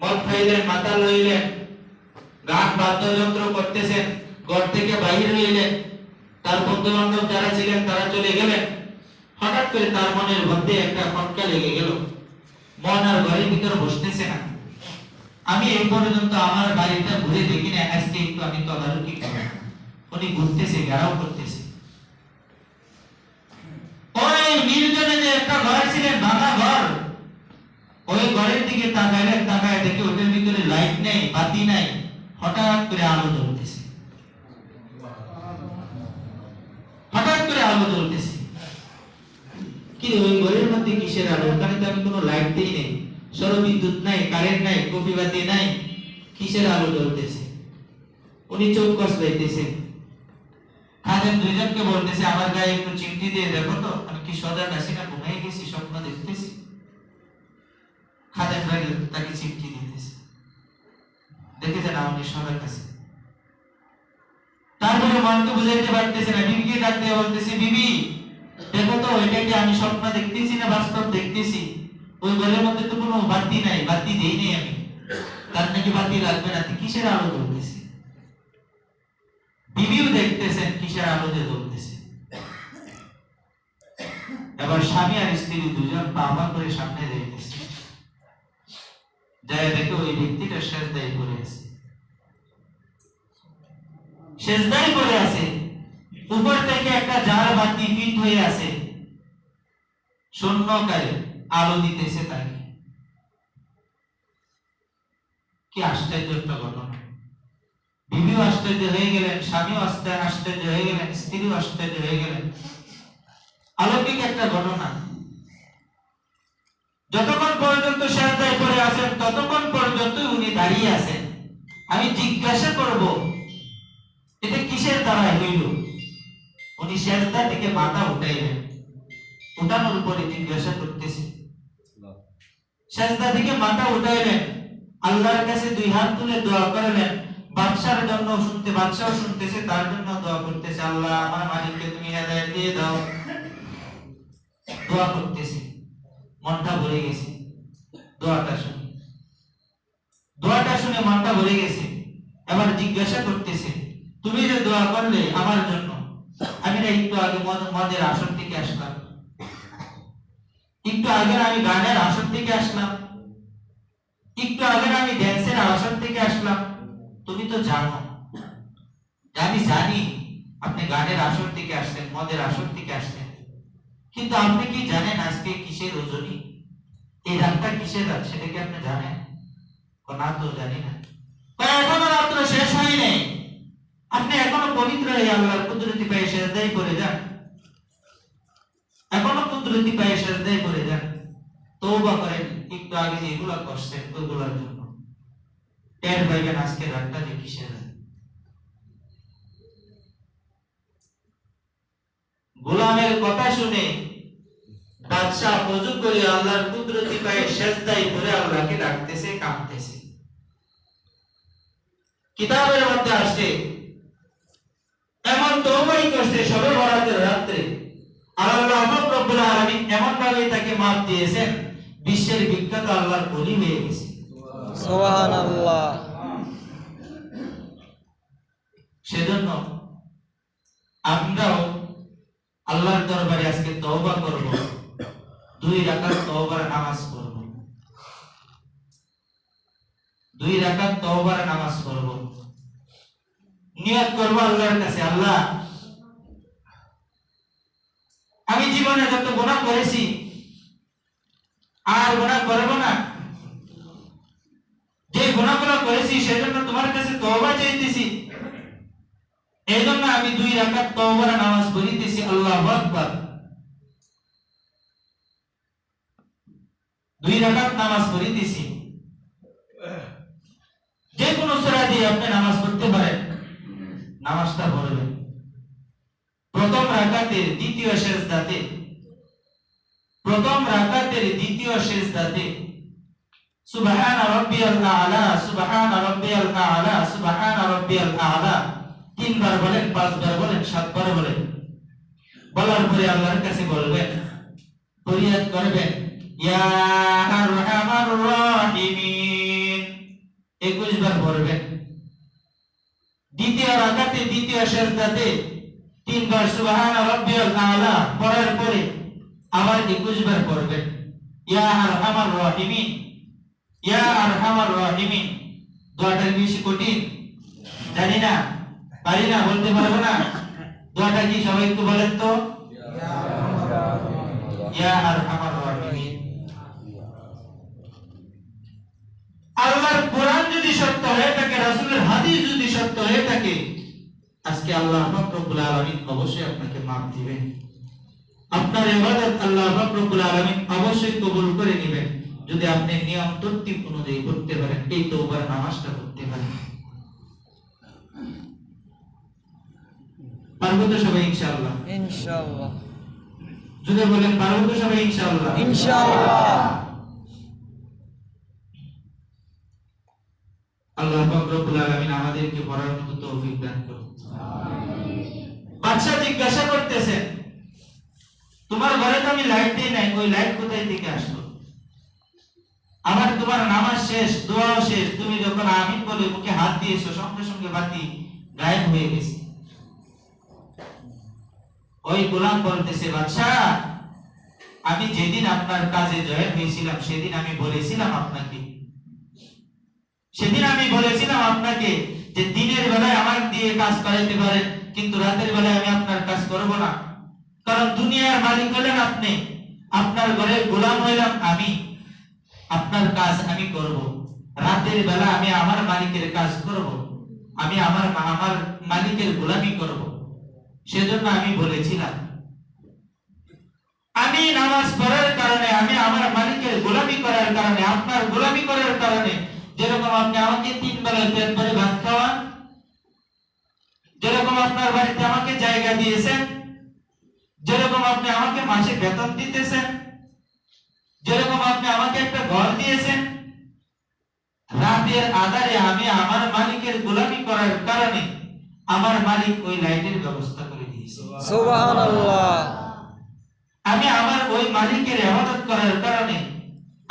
মদ খাইলেন মাতাল হইলেন গান, বাদ্যযন্ত্র করতেছেন, ঘর থেকে বাহির হইলেন তার বন্ধু বান্ধব যারা ছিলেন, তারা চলে গেলেন। হঠাৎ করে তার মনের মধ্যে একটা খটকা লেগে গেল। মন আর ঘরের ভিতরে বসতেছে না। আমি এই পর্যন্ত আমার বাড়িটা ঘুরে দেখি না আজকে একটু আমি তদারকি করব উনি ঘুরতেছে, ঘেরাও করতেছে। ওই নির্জনে যে একটা ঘর ছিলেন ভাঙা ঘর। ওই ঘরের দিকে তাকাইলেন তাকায় দেখে ওটার ভিতরে লাইট নেই, বাতি নাই। হঠাৎ করে আলো জ্বলতেছে। হঠাৎ করে আলো জ্বলতেছে। আমি কোনো লাইট দিই নেই। নাই কারেন্ট নাই কপি বাতি নাই। কিসের আলো জ্বলতেছে? উনি চোখ দুইজনকে বলতেছে, আমার গায়ে একটু চিমটি দিয়ে দেখো তো, আমি কি সজাগ আছি না? ঘুমিয়ে গেছি, স্বপ্ন দেখতেছি। খাদেম ভাই তাকে চিমটি দিতেছে দেখেছে না উনি সজাগ আছে তারপরে মনকে বুঝাইতে পারতেছে না, বিবিকে ডাক দিয়ে বলতেছে, বিবি, দেখো তো এটা কি আমি স্বপ্ন দেখতেছি না, বাস্তব দেখতেছি। ওই মধ্যে তো কোনো বাতি নাই, বাতি দেই নেই আমি। তার নাকি বাতি লাগবে না কিসের আলো জ্বলতেছে? বিবিও দেখতেছেন, কিসের আলোতে জ্বলতেছে। এবার স্বামী আর স্ত্রী দুজন পা করে সামনে যাইতেছে। যায় দেখে ওই ব্যক্তিটা সেজদাই করে আছে। সেজদাই করে আছে। উপর থেকে একটা জার বাতি ফিট হয়ে আছে। শূন্যকারে আলো দিতেছে তাকে। কি আশ্চর্য একটা ঘটনা। বিবিও আশ্চর্য হয়ে গেলেন, স্বামীও আশ্চর্য হয়ে গেলেন, স্ত্রীও আশ্চর্য হয়ে গেলেন। অলৌকিক একটা ঘটনা। যতক্ষণ পর্যন্ত সেজদায় পড়ে আছেন, ততক্ষণ পর্যন্ত উনি দাঁড়িয়ে আছেন। আমি জিজ্ঞাসা করব, এটা কিসের দ্বারা হইল? উনি সেজদা থেকে মাথা উঠাইলেন। উঠানোর উপরে জিজ্ঞাসা করতেছে সেজদা থেকে মাথা উঠাইলেন, আল্লাহর কাছে দুই হাত তুলে দোয়া করলেন, বাদশার জন্য শুনতে, বাদশাও শুনতেছে, তার জন্য দোয়া করতেছে, আল্লাহ আমার মালিককে তুমি হেদায়েত দিয়ে দাও। দোয়া করতেছে। মনটা ভরে গেছে। দোয়াটা শুনে। দোয়াটা শুনে মনটা ভরে গেছে। এবার জিজ্ঞাসা করতেছে, তুমি যে দোয়া করলে আমার জন্য? আমি না একটু আগে মদের আসর থেকে আসলাম। একটু আগে আমি গানের আসর থেকে আসলাম। একটু আগে আমি ড্যান্সের আসর থেকে আসলাম। তুমি তো জানো, আমি জানি আপনি গানের আসর থেকে আসছেন, মদের আসর থেকে আসছেন। কিন্তু আপনি কি জানেন আজকে কিসের রজনী? এই রাতটা কিসের রাত সেটা কি আপনি জানেন? না তো জানি না। এখনও রাত্র শেষ হয় নাই আপনি এখনও পবিত্র হয়ে আল্লাহর কুদরতি পায়ে সেজদাই করে যান। এখনও কুদরতি পায়ে সেজদাই করে যান। তওবা করেন, একটু আগে যে এগুলা করছেন ওইগুলোর জন্য। টের পাইবেন আজকে রাতটা যে কিসের রাত। গোলামের কথা শুনে বাদশাহ অজু করে আল্লাহর কুদরতি পায়ে সেজদাই করে আল্লাহকে ডাকতেছে, কাঁদতেছে। কিতাবের মধ্যে আসছে, এমন তওবাই করছে সবে বরাতের রাত্রে। আর আল্লাহ পাক রব্বুল আলামিন এমন ভাবে তাকে মাপ দিয়েছেন, বিশ্বের বিখ্যাত আল্লাহর বলি হয়ে গেছে। সুবহানাল্লাহ সেজন্য আমরাও আল্লাহর দরবারে আজকে তওবা করব দুই রাকাত তওবার নামাজ পড়ব দুই রাকাত তওবার নামাজ পড়ব নিয়ত করব আল্লাহর কাছে, আল্লাহ। আমি জীবনে যত গুনাহ করেছি, আর গুনাহ করব না। যে গুনাহগুলো করেছি, সেজন্য তোমার কাছে তওবা চাইতেছি। এই জন্য আমি দুই রাকাত তওবার নামাজ পড়িতেছি, আল্লাহু আকবার। দুই রাকাত নামাজ পড়িতেছি। যে কোনো সূরা দিয়ে আপনি নামাজ পড়তে পারেন। নামাজটা পড়বেন প্রথম রাকাতের দ্বিতীয় সেজদাতে। প্রথম রাকাতের দ্বিতীয় সেজদাতে। সুবহান রাব্বিয়াল আ'লা, সুবহান রাব্বিয়াল আ'লা, সুবহান রাব্বিয়াল আ'লা। তিনবার বলেন, পাঁচবার বলেন, সাতবার বলেন। বলার পরে আল্লাহর কাছে বলবেন, ফরিয়াদ করবেন, ইয়া আরহামার রাহিমিন। পড়বেন। দ্বিতীয় রাকাতে দ্বিতীয় সেজদাতে তিনবার সুবহান রাব্বিয়াল আলা পড়ার পরে আবার 21 বার পড়বেন। ইয়া আরহামার রাহিমিন, ইয়া আরহামার রাহিমিন। দোয়াটা বেশি কঠিন? জানি না, পারি না, বলতে পারব না। দোয়াটা কি সবাই একটু বলেন তো। ইয়া আরহামার আল্লাহর কোরআন যদি সত্য হয়ে থাকে রাসূলের হাদিস যদি সত্য হয়ে থাকে আজকে আল্লাহ রব্বুল আলামিন অবশ্যই আপনাকে মাফ দিবেন। আপনার ইবাদত আল্লাহ রব্বুল আলামিন অবশ্যই কবুল করে নেবেন। যদি আপনি নিয়ম তরতিব অনুযায়ী করতে পারেন এই তওবার নামাজটা করতে পারেন। পারব তো সবাই ইনশাআল্লাহ। ইনশাআল্লাহ। যদি বলেন পারব তো সবাই ইনশাআল্লাহ। ইনশাআল্লাহ। আল্লাহ পাক রব্বুল আলামিন আমাদেরকে পড়ার মতো তৌফিক দান করুন। বাদশা জিজ্ঞাসা করতেছেন তোমার ঘরে তো আমি লাইট দিই নাই ওই লাইট কোথায় থেকে আসলো? আবার তোমার নামাজ শেষ দোয়াও শেষ তুমি যখন আমিন বলে মুখে হাত দিয়েছ সঙ্গে সঙ্গে বাতি গায়েব হয়ে গেছে। ওই গোলাম বলতেছে বাদশা আমি যেদিন আপনার কাজে জয়েন হয়েছিলাম সেদিন আমি বলেছিলাম আপনাকে সেদিন আমি বলেছিলাম আপনাকে যে দিনের বেলায় আমার দিয়ে কাজ করাইতে পারেন, কিন্তু রাতের বেলায় আমি আপনার কাজ করব না। কারণ দুনিয়ার মালিক হলেন আপনি, আপনার ঘরে গোলাম হইলাম আমি, আপনার কাজ আমি করব। রাতের বেলা আমি আমার মালিকের কাজ করব, আমি আমার আমার মালিকের গোলামি করব। সেজন্য আমি বলেছিলাম, আমি নামাজ পড়ার কারণে, আমি আমার মালিকের গোলামি করার কারণে, আপনার গোলামি করার কারণে যেরকম আপনি আমাকে তিন পেট ভরে ভাত খাওয়ান যেরকম আপনার বাড়িতে আমাকে জায়গা দিয়েছেন যেরকম আপনি আমাকে মাসে বেতন দিতেছেন যেরকম আপনি আমাকে একটা ঘর দিয়েছেন রাতের আধারে আমি আমার মালিকের গোলামি করার কারণে আমার মালিক ওই লাইটের ব্যবস্থা করে দিয়েছে। আমি আমার ওই মালিকের ইবাদত করার কারণে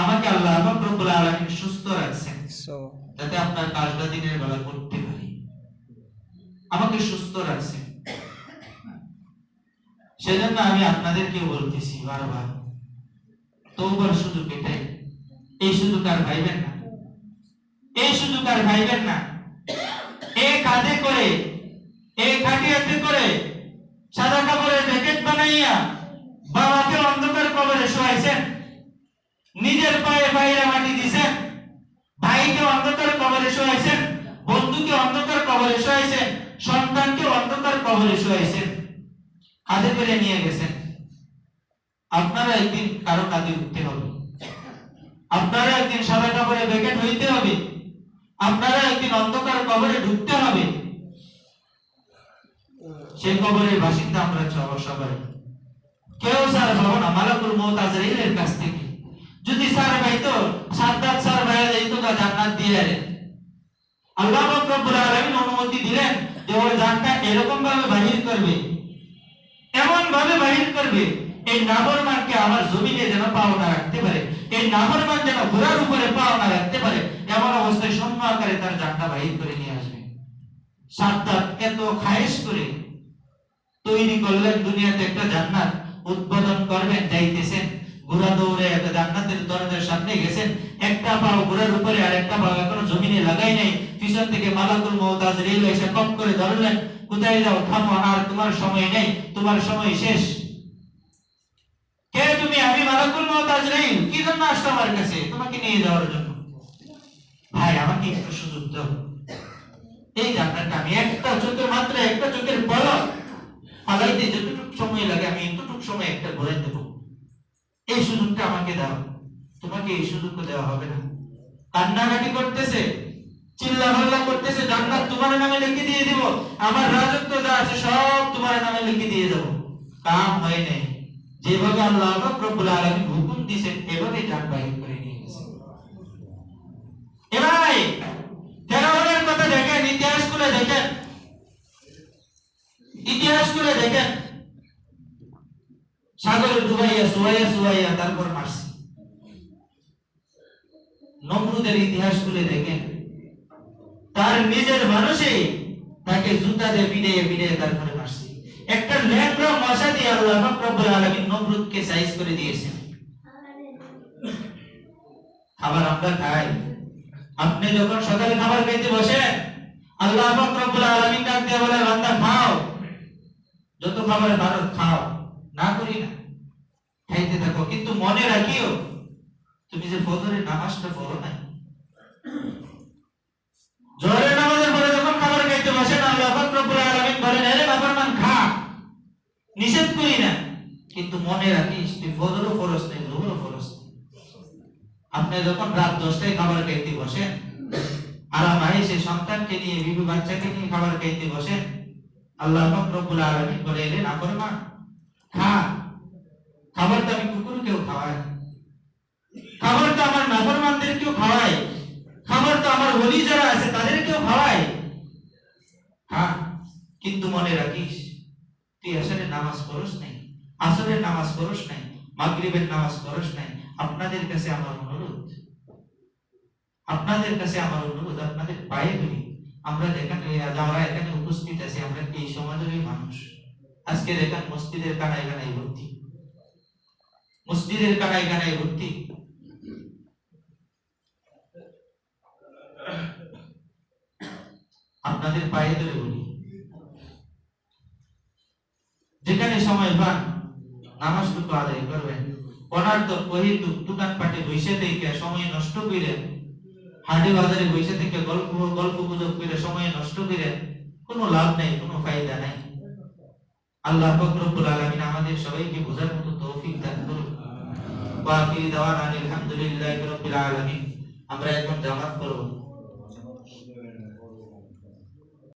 আমাকে আল্লাহ রব্বুল আলামিন সুস্থ রাখছেন। সু- যাতে আপনার কাজটা দিনের বেলা করতে পারি। আমাকে সুস্থ রাখছেন সেজন্য আমি আপনাদেরকে বলতেছি, বারবার তৌবার সুযোগ এটাই এই সুযোগ আর ভাইবেন না। এই সুযোগ আর ভাইবেন না। এই কাঁধে করে এই খাটিয়াতে করে, সাদা কাপড়ের জ্যাকেট বানাইয়া বাবাকে অন্ধকার কবরে শোয়াইছেন নিজের পায়ে বাইরে মাটি দিছেন ভাইকে অন্ধকার কবরে শোয়াইছেন বন্ধুকে অন্ধকার কবরে শোয়াইছেন অন্ধকার কবরে শোয়াইছেন কাঁধে করে নিয়ে গেছেন। আপনারা একদিন কারও কাঁধে উঠতে হবে। আপনারা একদিন সাদা কাপড়ে ব্যাকেট হইতে হবে। আপনারা একদিন অন্ধকার কবরে ঢুকতে হবে। সেই কবরের বাসিন্দা আমরা সবাই। কেউ স্যার পাবো না, মালাকুল মৌত আজরাইলের কাছ থেকে। যদি স্যার পাইতো, সাদ্দাত স্যার ভাইয়া যাইতো তা জান্নাত দিয়ে আল্লাহ রব্বুল আলামিন অনুমতি দিলেন। যে জানটা এরকম ভাবে বাহির করবে এমন ভাবে বাহির করবে, এই নাফরমানকে আমার জমিনে যেন পাও রাখতে পারে, এই নাফরমান যেন ঘোড়ার উপরে পাও না রাখতে পারে, এমন অবস্থায় সৈন্য আকারে তার জানটা বাহির করে নিয়ে আসবে। সাদ্দাত এত খায়েশ করে তৈরি করলেন দুনিয়াতে একটা জান্নাত, উদ্বোধন করবেন, যাইতেছেন। ঘোড়া দৌড়ে একটা জান্নাতের দরজার সামনে গেছেন, একটা পাও ঘোড়ার উপরে আর একটা পাও এখনও জমিনে লাগাই নাই। পিছন থেকে মালাকুল মৌতাজ রেল এসে কপ করে ধরলেন, কোথায় যাও? থামো, আর তোমার সময় নেই, তোমার সময় শেষ। কে তুমি? আমি মালাকুল মৌতাজ রেল, কি জন্য আসছো আমার কাছে? তোমাকে নিয়ে যাওয়ার জন্য। ভাই, আমাকে একটু সুযোগ দাও। এই জান্নাতটা আমি একটা চোখের মাত্র একটা চোখের পলক। ফালাইতে যতটুকু সময় লাগে, আমি এতটুকু সময় একটা ঘোরাই দেব। এই সুযোগটা আমাকে দাও। তোমাকে এই সুযোগটা দেওয়া হবে না। কান্নাকাটি করতেছে চিল্লা ভাল্লা করতেছে, জান্নাত তোমার নামে লিখে দিয়ে দিব। আমার রাজত্ব যা আছে সব তোমার নামে লিখে দিয়ে দেব। কাম হয় নাই। যেভাবে আল্লাহ রব্বুল আলামিন হুকুম দিয়েছেন এভাবে জান বাহির করে নিয়ে গেছে। এবার ফেরাউনের কথা দেখেন, ইতিহাস খুলে দেখেন। ইতিহাস খুলে দেখেন। সাগরে ডুবাইয়া সুয়াইয়া সুয়াইয়া তারপর মারছে। নমরুদের ইতিহাস খুলে দেখেন। তার নিজের মানুষই তাকে জুতা দিয়ে পিড়ে পিড়ে তারপরে মারছে। একটা ল্যাংড়া মশা দিয়ে আল্লাহ রব্বুল আলামিন নমরুদকে সাইজ করে দিয়েছেন। খাবার আমরা খাই। আপনি যখন সকালে খাবার খেতে বসেন, আল্লাহ রব্বুল আলামিন ডাক দিয়ে বলে বান্দা, খাও। যত খাবার পারো খাও। না করি না। খাইতে থাকো, কিন্তু মনে রাখিও, তুমি যে ফজরের নামাজটা পড়ো না জোহরের নামাজের পরে যখন খাবার খাইতে বসেন আল্লাহ পাক রব্বুল আলামিন বলেন, আরে বাবার খা, নিষেধ করি না। কিন্তু মনে রাখিস, তুই ফজরও ফরজ নেই, জোহরও ফরজ আপনি যখন রাত দশটায় খাবার খাইতে বসেন আরাম আয়েসে সন্তানকে নিয়ে, বিবি বাচ্চাকে নিয়ে খাবার খাইতে বসেন, আল্লাহ পাক রব্বুল আলামিন বলে এলে না করমা খা। আমি কুকুরকেও খাওয়াই। আমার নাফরমানদেরকেও খাওয়াই। আমার ওলি যারা আছে, তাদেরকেও খাওয়াই। খা কিন্তু মনে রাখিস, তুই আসলে নামাজ পড়স নাই নামাজ পড়স নাই, মাগরিবের নামাজ পড়স নাই, আপনাদের কাছে আমার অনুরোধ। আপনাদের কাছে আমার অনুরোধ, আপনাদের পায়ে ধরি। আমরা যারা এখানে উপস্থিত আছি, আমরা এই সমাজেরই মানুষ? আজকে দেখেন মসজিদের কানায় কানায় ভর্তি। মসজিদের কানায় কানায় ভর্তি। আপনাদের পায়ে ধরে বলি। যেখানে সময় পান নামাজটুকু আদায় করবেন। অনার্থ কহিত দোকান পাটে বসে থেকে সময় নষ্ট করেন হাটে বাজারে বসে থেকে গল্প গল্প গুজব করে সময় নষ্ট করে কোনো লাভ নাই, কোনো ফায়দা নাই। আল্লাহ পাক রব্বুল আলামিন আমাদের সবাইকে বোঝার মতো তৌফিক দান করুন ওয়া আখিরি দাওয়ানা আলহামদুলিল্লাহি রাব্বিল আলামিন। আমরা এখন জামাত করব।